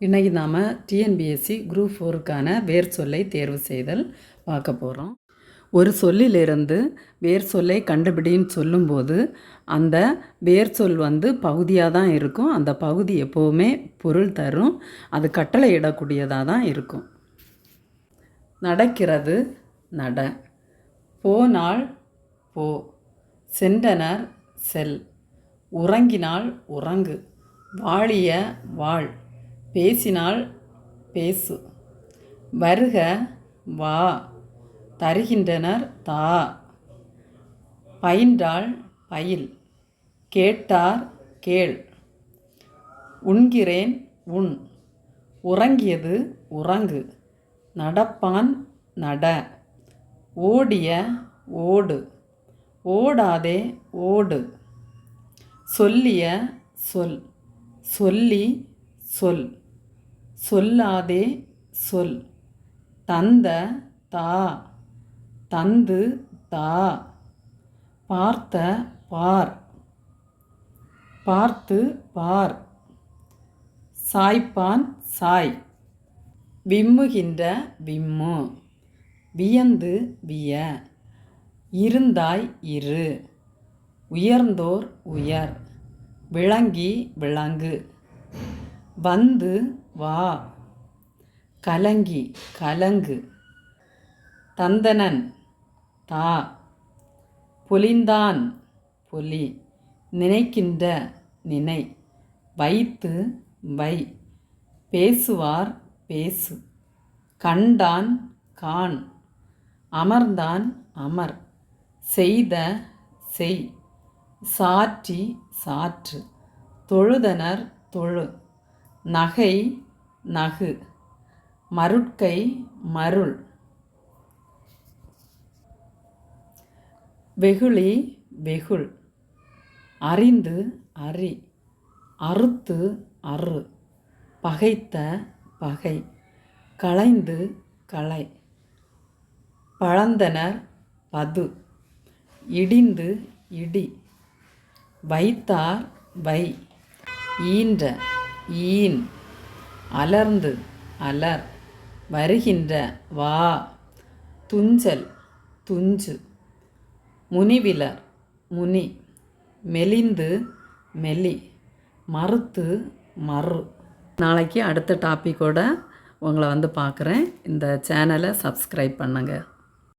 இன்றைக்கி நாம் TNPSC group ஃபோருக்கான வேர் சொல்லை தேர்வு செய்தல் பார்க்க போகிறோம் ஒரு சொல்லிலிருந்து வேர் சொல்லை கண்டுபிடின்னு சொல்லும்போது அந்த வேர் சொல் வந்து பகுதியாக தான் இருக்கும். அந்த பகுதி எப்போவுமே பொருள் தரும். அது கட்டளை இடக்கூடியதாக தான் இருக்கும். நடக்கிறது நட. போனால் போ. சென்றனர் செல். உறங்கினால் உறங்கு. வாழிய வாழ். பேசினால் பேசு. வருக வா. தருகின்றனர் தா. பயின்றால் பயில். கேட்டார் கேள். உண்கிறேன் உண் உறங்கியது உறங்கு. நடப்பான் நட. ஓடிய ஓடு. ஓடாதே ஓடு. சொல்லிய சொல். சொல்லி சொல். சொல்லாதே சொல். தந்த தா. தந்து தா. பார்த்த பார். பார்த்து பார். சாய்ப்பான் சாய். விம்முகின்ற விம்மு. வியந்து விய. இருந்தாய் இரு. உயர்ந்தோர் உயர். விளங்கி விளங்கு. வந்து வா. கலங்கி கலங்கு. தந்தனன் தா. பொலிந்தான் பொலி. நினைக்கின்ற நினை. வைத்து வை. பேசுவார் பேசு. கண்டான் கான் அமர்ந்தான் அமர். செய்த செய். சாற்றி சாற்று. தொழுதனர் தொழு. நகை நகு. மருட்கை மருள். வெகுளி வெகுள். அறிந்து அறி அறுத்து அறு. பகைத்த பகை. களைந்து களை. பழந்தனர் பது. இடிந்து இடி. வைத்தார் வை. ஈன்ற ஈன். அலர்ந்து அலர். வருகின்ற வா துஞ்சல் துஞ்சு. முனிவிலர் முனி. மெலிந்து மெலி. மறுத்து மறு. நாளைக்கு அடுத்த டாப்பிக்கோட உங்களை வந்து பார்க்குறேன். இந்த சேனலை சப்ஸ்கிரைப் பண்ணுங்கள்